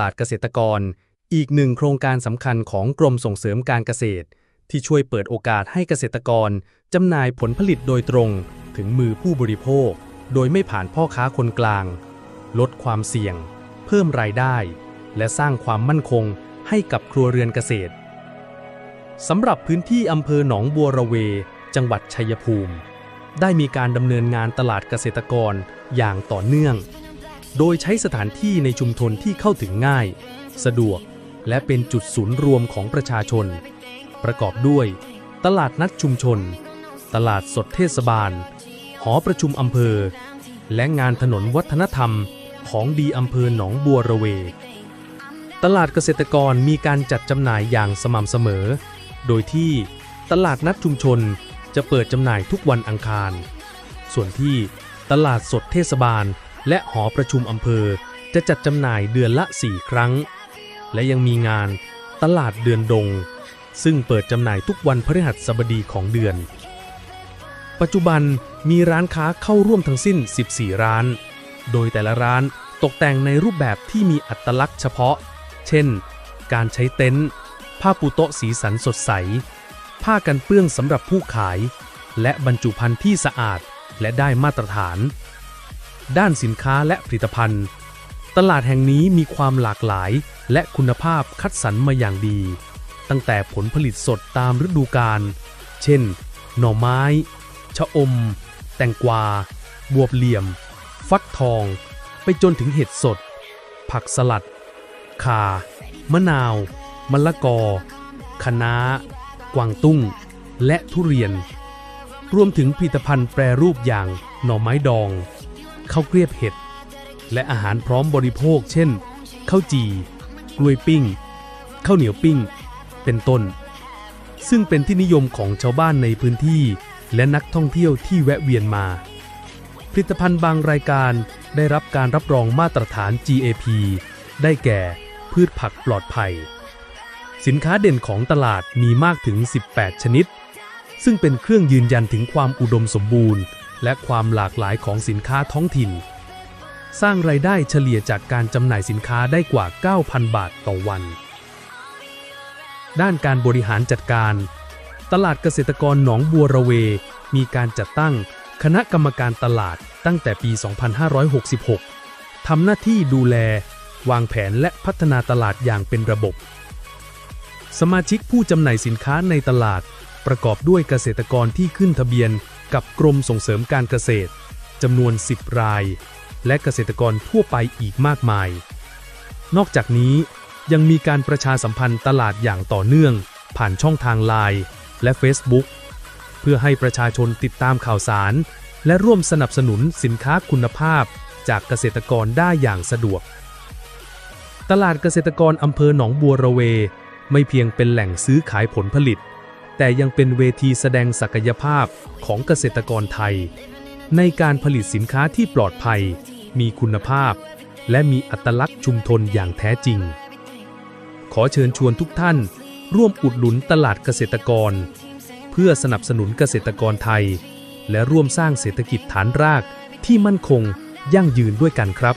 ลาดเกษตรกร อีกหนึ่งโครงการสำคัญของกรมส่งเสริมการเกษตร ที่ช่วยเปิดโอกาสให้เกษตรกรจำหน่ายผลผลิตโดยตรง ถึงมือผู้บริโภค โดยไม่ผ่านพ่อค้าคนกลาง ลดความเสี่ยง เพิ่มรายได้ และสร้างความมั่นคงให้กับครัวเรือนเกษตรสำหรับพื้นที่อำเภอหนองบัวระเว จังหวัดชัยภูมิ ได้มีการดำเนินงานตลาดเกษตรกรอย่างต่อเนื่อง โดยใช้สถานที่ในชุมชนที่เข้าถึงง่าย สะดวก และเป็นจุดศูนย์รวมของประชาชน ประกอบด้วย ตลาดนัดชุมชน ตลาดสดเทศบาล หอประชุมอำเภอ และงานถนนวัฒนธรรมของดีอำเภอหนองบัวระเว ตลาดเกษตรกรมีการจัดจำหน่ายอย่างสม่ำเสมอ โดยที่ตลาดนัดชุมชนจะเปิดจำหน่ายทุกวันอังคาร ส่วนที่ตลาดสดเทศบาล และหอประชุมอำเภอจะจัดจำหน่ายเดือนละ 4 ครั้ง และยังมีงานตลาดเดือนดง ซึ่งเปิดจำหน่ายทุกวันพฤหัสบดีของเดือน ปัจจุบันมีร้านค้าเข้าร่วมทั้งสิ้น 14 ร้าน โดยแต่ละร้านตกแต่งในรูปแบบที่มีอัตลักษณ์เฉพาะ เช่น การใช้เต็นท์ ผ้าปูโต๊ะสีสันสดใส ผ้ากันเปื้องสำหรับผู้ขาย และบรรจุภัณฑ์ที่สะอาดและได้มาตรฐาน ด้านสินค้าและผลิตภัณฑ์ ตลาดแห่งนี้มีความหลากหลายและคุณภาพคัดสรรมาอย่างดี ตั้งแต่ผลผลิตสดตามฤดูกาล เช่น หน่อไม้ ชะอม แตงกวา บวบเหลี่ยม ฟักทอง ไปจนถึงเห็ดสด ผักสลัด ข่า มะนาว มะละกอ คะน้า กวางตุ้ง และทุเรียน รวมถึงผลิตภัณฑ์แปรรูปอย่างหน่อไม้ดอง ข้าวเกรียบเห็ด และอาหารพร้อมบริโภค เช่นข้าวจี่กล้วยปิ้งข้าวเหนียวปิ้ง เป็นต้น ซึ่งเป็นที่นิยมของชาวบ้านในพื้นที่ และนักท่องเที่ยวที่แวะเวียนมา ผลิตภัณฑ์บางรายการได้รับการรับรองมาตรฐาน GAP ได้แก่พืชผักปลอดภัย สินค้าเด่นของตลาดมีมากถึง 18 ชนิด ซึ่งเป็นเครื่องยืนยันถึงความอุดมสมบูรณ์ และความหลากหลายของสินค้าท้องถิ่น สร้างรายได้เฉลี่ยจากการจำหน่ายสินค้าได้กว่า 9,000 บาทต่อวัน ด้านการบริหารจัดการ ตลาดเกษตรกรหนองบัวระเว มีการจัดตั้งคณะกรรมการตลาดตั้งแต่ปี 2566 ทำหน้าที่ดูแล วางแผนและพัฒนาตลาดอย่างเป็นระบบ สมาชิกผู้จำหน่ายสินค้าในตลาดประกอบด้วยเกษตรกรที่ขึ้นทะเบียน กับกรมส่งเสริมการเกษตรจำนวน 10 ราย และเกษตรกรทั่วไปอีกมากมาย นอกจากนี้ยังมีการประชาสัมพันธ์ตลาดอย่างต่อเนื่อง ผ่านช่องทางไลน์และ Facebook เพื่อให้ประชาชนติดตามข่าวสาร และร่วมสนับสนุนสินค้าคุณภาพจากเกษตรกรได้อย่างสะดวก ตลาดเกษตรกรอำเภอหนองบัวระเว ไม่เพียงเป็นแหล่งซื้อขายผลผลิต แต่ยังเป็นเวทีแสดงศักยภาพของเกษตรกรไทย ในการผลิตสินค้าที่ปลอดภัย มีคุณภาพ และมีอัตลักษณ์ชุมชนอย่างแท้จริง ขอเชิญชวนทุกท่าน ร่วมอุดหนุนตลาดเกษตรกร เพื่อสนับสนุนเกษตรกรไทย และร่วมสร้างเศรษฐกิจฐานรากที่มั่นคงยั่งยืนด้วยกันครับ